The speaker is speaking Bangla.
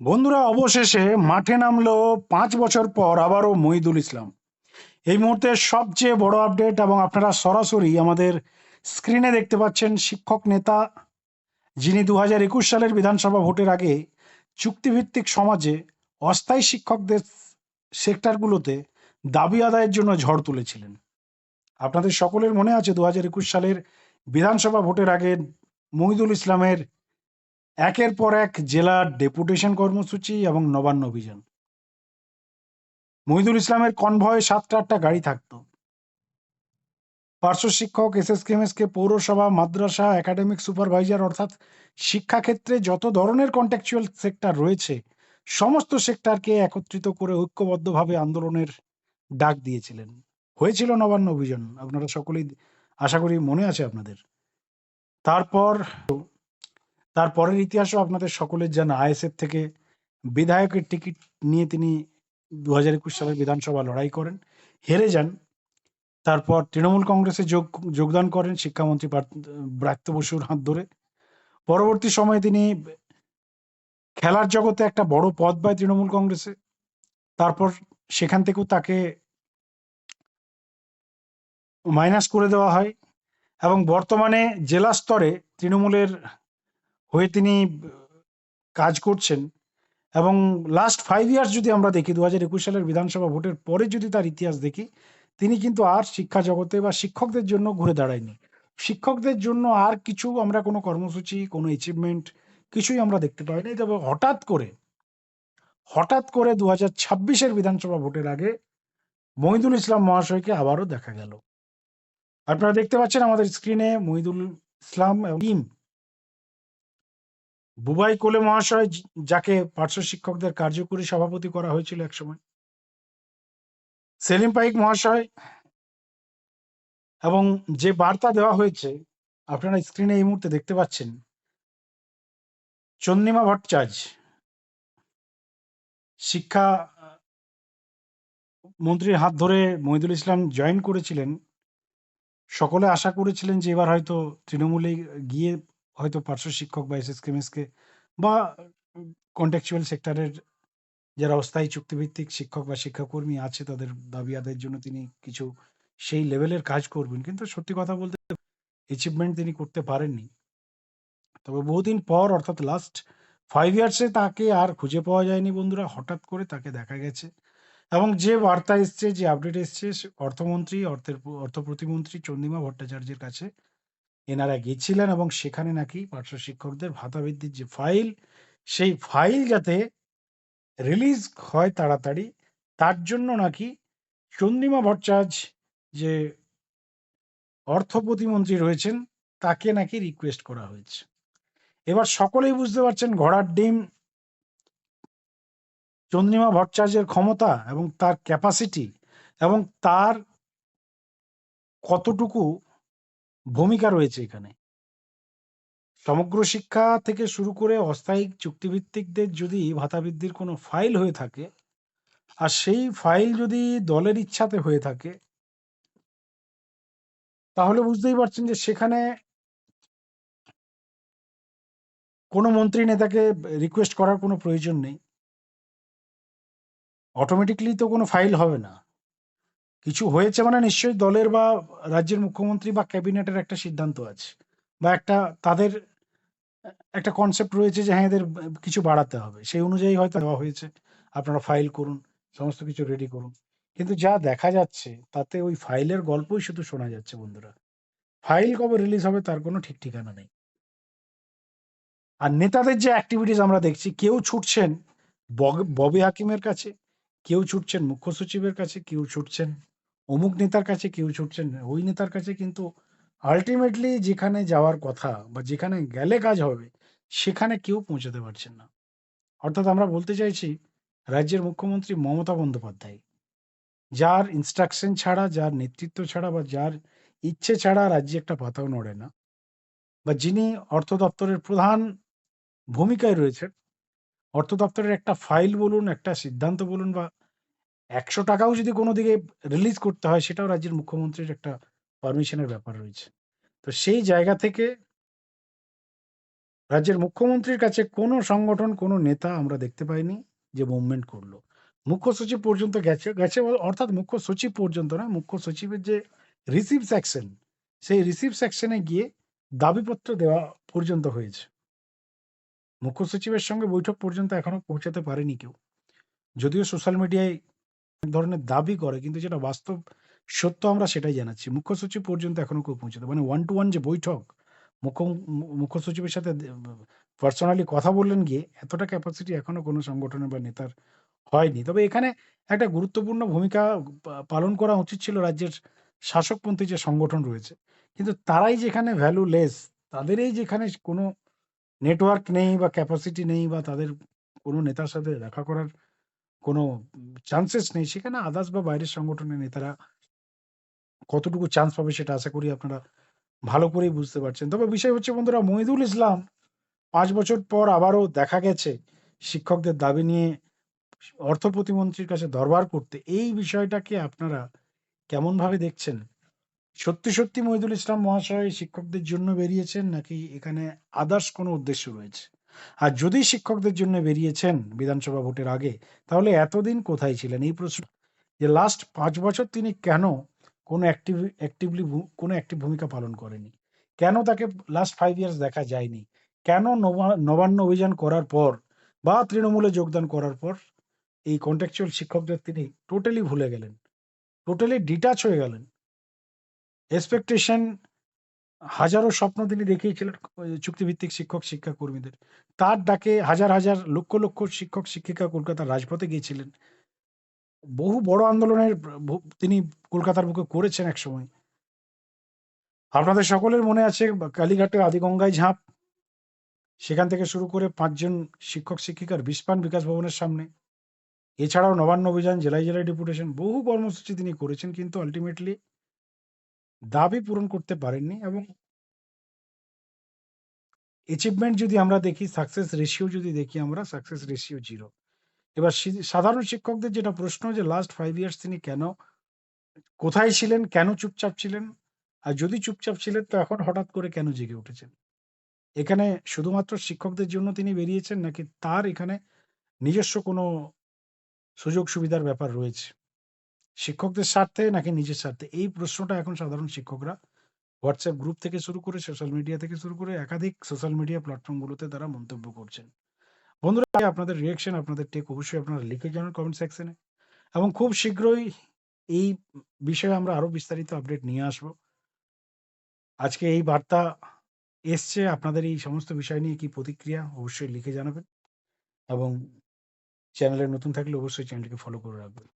বন্ধুরা, অবশেষে মাঠে নামলো পাঁচ বছর পর আবারও মহিদুল ইসলাম। এই মুহূর্তে সবচেয়ে বড় আপডেট এবং আপনারা সরাসরি আমাদের স্ক্রিনে দেখতে পাচ্ছেন শিক্ষক নেতা, যিনি দু একুশ সালের বিধানসভা ভোটের আগে চুক্তিভিত্তিক সমাজে অস্থায়ী শিক্ষকদের সেক্টরগুলোতে দাবি আদায়ের জন্য ঝড় তুলেছিলেন। আপনাদের সকলের মনে আছে দু একুশ সালের বিধানসভা ভোটের আগে মহিদুল ইসলামের একের পর এক জেলার ডেপুটেশন কর্মসূচি এবং নবান্ন অভিযান। মহিদুল ইসলামের কনভয়ে সাতটা আটটা গাড়ি থাকতো। পার্শ্ব শিক্ষক এস এস কেমএসকে পৌরসভা, মাদ্রাসা, একাডেমিক সুপারভাইজার অর্থাৎ শিক্ষাক্ষেত্রে যত ধরনের কন্ট্যাকচুয়াল সেক্টর রয়েছে, সমস্ত সেক্টরকে একত্রিত করে ঐক্যবদ্ধভাবে আন্দোলনের ডাক দিয়েছিলেন। হয়েছিল নবান্ন অভিযান। আপনারা সকলেই আশা করি মনে আছে আপনাদের। তারপর তারপরের ইতিহাসও আপনাদের সকলের জানা। আইএসএফ থেকে বিধায়কের টিকিট নিয়ে তিনি দু হাজার একুশ সালের বিধানসভা লড়াই করেন। হেরে যান। তারপর তৃণমূল কংগ্রেসে যোগ, যোগদান করেন শিক্ষামন্ত্রী ব্রাত্য বসুর হাত ধরে। পরবর্তী সময়ে তিনি খেলার জগতে একটা বড় পদ পায় তৃণমূল কংগ্রেসে। তারপর সেখান থেকেও তাকে মাইনাস করে দেওয়া হয়। এবং বর্তমানে জেলা স্তরে তৃণমূলের হয়ে তিনি কাজ করছেন। এবং লাস্ট ফাইভ ইয়ার্স যদি আমরা দেখি দু হাজার একুশ সালের বিধানসভা ভোটের পরে যদি তার ইতিহাস দেখি, তিনি কিন্তু আর শিক্ষা জগতে বা শিক্ষকদের জন্য ঘুরে দাঁড়ায়নি। শিক্ষকদের জন্য আর কিছু আমরা কোনো কর্মসূচি, কোনো অ্যাচিভমেন্ট কিছুই আমরা দেখতে পাইনি তবে হঠাৎ করে হঠাৎ করে দু হাজার ছাব্বিশের বিধানসভা ভোটের আগে মহিদুল ইসলাম মহাশয়কে আবারও দেখা গেল। আপনারা দেখতে পাচ্ছেন আমাদের স্ক্রিনে মহিদুল ইসলাম এবং বুবাই কোলে মহাশয় যাকে পার্শ্ব শিক্ষকদের কার্যকরী সভাপতি করা হয়েছিল একসময়। সেলিম পাইক মহাশয় এবং যে বার্তা দেওয়া হয়েছে, আপনারা স্ক্রিনে এই মুহূর্তে দেখতে পাচ্ছেন। চন্দ্রিমা ভট্টাচার্য, শিক্ষা মন্ত্রীর হাত ধরে মহিদুল ইসলাম জয়েন করেছিলেন। সকলে আশা করেছিলেন যে এবার হয়তো তৃণমূলে গিয়ে হয়তো পার্শ্ব শিক্ষক বা এস এস কেমএসকে বা কন্ট্যাকচুয়াল সেক্টরের যারা অস্থায়ী চুক্তিভিত্তিক শিক্ষক বা শিক্ষাকর্মী আছে, তাদের দাবি আদায়ের জন্য তিনি কিছু সেই লেভেলের কাজ করবেন। কিন্তু সত্যি কথা বলতে অ্যাচিভমেন্ট তিনি করতে পারেননি। তবে বহুদিন পর, অর্থাৎ লাস্ট ফাইভ ইয়ার্সে তাকে আর খুঁজে পাওয়া যায়নি বন্ধুরা। হঠাৎ করে তাকে দেখা গেছে এবং যে বার্তা এসছে, যে আপডেট এসছে, অর্থমন্ত্রী, অর্থের, অর্থ প্রতিমন্ত্রী চন্দ্রিমা ভট্টাচার্যের কাছে এনারা গেছিলেন এবং সেখানে নাকি পার্শ্ব শিক্ষকদের ভাতা বৃদ্ধির যে ফাইল, সেই ফাইল যাতে রিলিজ হয় তাড়াতাড়ি, তার জন্য নাকি চন্দ্রিমা ভট্টাচার্য যে অর্থ প্রতিমন্ত্রী রয়েছেন, তাকে নাকি রিকোয়েস্ট করা হয়েছে। এবার সকলেই বুঝতে পারছেন ঘোড়ার ডিম, চন্দ্রিমা ভট্টাচার্যের ক্ষমতা এবং তার ক্যাপাসিটি এবং তার কতটুকু ভূমিকা রয়েছে এখানে। সমগ্র শিক্ষা থেকে শুরু করে অস্থায়ী চুক্তিভিত্তিকদের যদি ভাতা বৃদ্ধির কোনো ফাইল হয়ে থাকে, আর সেই ফাইল যদি দলের ইচ্ছাতে হয়ে থাকে, তাহলে বুঝতেই পারছেন যে সেখানে কোনো মন্ত্রী নেতাকে রিকোয়েস্ট করার কোনো প্রয়োজন নেই। অটোমেটিকলি তো কোনো ফাইল হবে না। কিছু হয়েছে মানে নিশ্চয়ই দলের বা রাজ্যের মুখ্যমন্ত্রী বা ক্যাবিনেটের একটা সিদ্ধান্ত আছে বা একটা তাদের একটা কনসেপ্ট রয়েছে যে হ্যাঁ এদের কিছু বাড়াতে হবে। সেই অনুযায়ী হয়তো দেওয়া হয়েছে। আপনারা ফাইল করুন, সমস্ত কিছু রেডি করুন। কিন্তু যা দেখা যাচ্ছে, তাতে ওই ফাইলের গল্পই শুধু শোনা যাচ্ছে বন্ধুরা। ফাইল কবে রিলিজ হবে তার কোনো ঠিক ঠিকানা নেই। আর নেতাদের যে অ্যাক্টিভিটিস আমরা দেখছি, কেউ ছুটছেন ববি হাকিমের কাছে, কেউ ছুটছেন মুখ্য সচিবের কাছে, কেউ ছুটছেন অমুক নেতার কাছে কেউ ছুটছেন না। ওই নেতার কাছে কিন্তু আলটিমেটলি যেখানে যাওয়ার কথা বা যেখানে গেলে কাজ হবে, সেখানে কেউ পৌঁছাতে পারছেন না। অর্থাৎ আমরা বলতে চাইছি, রাজ্যের মুখ্যমন্ত্রী মমতা বন্দ্যোপাধ্যায়, যার ইনস্ট্রাকশন ছাড়া, যার নেতৃত্ব ছাড়া বা যার ইচ্ছে ছাড়া রাজ্যে একটা পাতাও নড়ে না বা যিনি অর্থ দপ্তরের প্রধান ভূমিকায় রয়েছেন, অর্থ দপ্তরের একটা ফাইল বলুন, একটা সিদ্ধান্ত বলুন বা একশো টাকাও যদি কোনো দিকে রিলিজ করতে হয় সেটাও রাজ্যের মুখ্যমন্ত্রীর একটা পারমিশনের ব্যাপার রয়েছে তো সেই জায়গা থেকে রাজ্যের মুখ্যমন্ত্রীর কাছে কোনো সংগঠন, কোনো নেতা আমরা দেখতে পাইনি যে মুভমেন্ট করল। মুখ্য সচিব পর্যন্ত গেছে, গেছে অর্থাৎ মুখ্য সচিব পর্যন্ত না মুখ্য সচিবের যে রিসিভ সেকশন, সেই রিসিভ সেকশনে গিয়ে দাবিপত্র দেওয়া পর্যন্ত হয়েছে। মুখ্য সচিবের সঙ্গে বৈঠক পর্যন্ত এখনও পৌঁছাতে পারেনি কেউ। যদিও সোশ্যাল মিডিয়ায় এক ধরনের দাবি করে কিন্তু যেটা বাস্তব সত্য আমরা সেটাই জানাচ্ছি। মুখ্য সচিব পর্যন্ত এখনও কেউ পৌঁছাতে মানে ওয়ান টু ওয়ান যে বৈঠক, মুখ্য মুখ্য সচিবের সাথে পার্সোনালি কথা বললেন গিয়ে এতটা ক্যাপাসিটি এখনও কোনো সংগঠনের বা নেতার হয়নি। তবে এখানে একটা গুরুত্বপূর্ণ ভূমিকা পালন করা উচিত ছিল রাজ্যের শাসকপন্থী যে সংগঠন রয়েছে। কিন্তু তারাই যেখানে ভ্যালু লেস তাদেরই যেখানে কোনো নেটওয়ার্ক নেই বা ক্যাপাসিটি নেই বা তাদের কোনো নেতার সাথে দেখা করার কোনো চান্সেস নেই, সেখানে আদার্স বা বাইরের সংগঠনের নেতারা কতটুকু চান্স পাবে সেটা আশা করি আপনারা ভালো করেই বুঝতে পারছেন। তবে বিষয় হচ্ছে বন্ধুরা মহিদুল ইসলাম পাঁচ বছর পর আবারও দেখা গেছে শিক্ষকদের দাবি নিয়ে অর্থ প্রতিমন্ত্রীর কাছে দরবার করতে। এই বিষয়টাকে আপনারা কেমনভাবে দেখছেন? সত্যি, সত্যি মহিদুল ইসলাম মহাশয় শিক্ষকদের জন্য বেরিয়েছেন নাকি এখানে আদার্স কোনো উদ্দেশ্য রয়েছে? আর যদি শিক্ষকদের জন্য বেরিয়েছেন বিধানসভা ভোটের আগে, তাহলে এতদিন কোথায় ছিলেন? এই প্রশ্ন যে লাস্ট পাঁচ বছর তিনি কেন কোনো অ্যাক্টিভ অ্যাক্টিভলি কোনো অ্যাক্টিভ ভূমিকা পালন করেনি? কেন তাকে লাস্ট ফাইভ ইয়ার্স দেখা যায়নি? কেন নবা নবান্ন অভিযান করার পর বা তৃণমূলে যোগদান করার পর এই কন্ট্রাকচুয়াল শিক্ষকদের তিনি টোটালি ভুলে গেলেন? টোটালি ডিটাচ হয়ে গেলেন? এক্সপেকটেশন হাজারো স্বপ্ন তিনি দেখিয়েছিলেন চুক্তিভিত্তিক শিক্ষক শিক্ষা কর্মীদের। তার ডাকে হাজার, হাজার লক্ষ, লক্ষ শিক্ষক শিক্ষিকা কলকাতার রাজপথে গিয়েছিলেন। বহু বড় আন্দোলনের তিনি কলকাতার বুকে করেছেন এক সময় আপনাদের সকলের মনে আছে বা কালীঘাটে আদিগঙ্গায় ঝাঁপ। সেখান থেকে শুরু করে পাঁচজন শিক্ষক শিক্ষিকার বিস্পান বিকাশ ভবনের সামনে। এছাড়াও নবান্ন অভিযান, জেলায়, জেলায় ডেপুটেশন বহু কর্মসূচি তিনি করেছেন কিন্তু আল্টিমেটলি দাবি পূরণ করতে পারেননি এবং অ্যাচিভমেন্ট যদি আমরা দেখি, সাকসেস রেশিও যদি দেখি আমরা, সাকসেস রেশিও জিরো এবার সাধারণ শিক্ষকদের যেটা প্রশ্ন যে লাস্ট ফাইভ ইয়ার্স তিনি কেন কোথায় ছিলেন? কেন চুপচাপ ছিলেন? আর যদি চুপচাপ ছিলেন তো এখন হঠাৎ করে কেন জেগে উঠেছেন? এখানে শুধুমাত্র শিক্ষকদের জন্য তিনি বেরিয়েছেন নাকি তার এখানে নিজস্ব কোনো সুযোগ সুবিধার ব্যাপার রয়েছে? শিক্ষকদের স্বার্থে নাকি নিজের স্বার্থে? এই প্রশ্নটা এখন সাধারণ শিক্ষকরা হোয়াটসঅ্যাপ গ্রুপ থেকে শুরু করে সোশ্যাল মিডিয়া থেকে শুরু করে একাধিক সোশ্যাল মিডিয়া প্ল্যাটফর্মগুলোতে তারা মন্তব্য করছেন। বন্ধুরা আপনাদের রিঅ্যাকশন, আপনাদের টেক অবশ্যই আপনারা লিখে জানান কমেন্ট সেকশনে এবং খুব শীঘ্রই এই বিষয়ে আমরা আরও বিস্তারিত আপডেট নিয়ে আসব। আজকে এই বার্তা এসছে আপনাদের এই সমস্ত বিষয় নিয়ে কি প্রতিক্রিয়া অবশ্যই লিখে জানাবেন এবং চ্যানেলে নতুন থাকলে অবশ্যই চ্যানেলটিকে ফলো করে রাখবেন।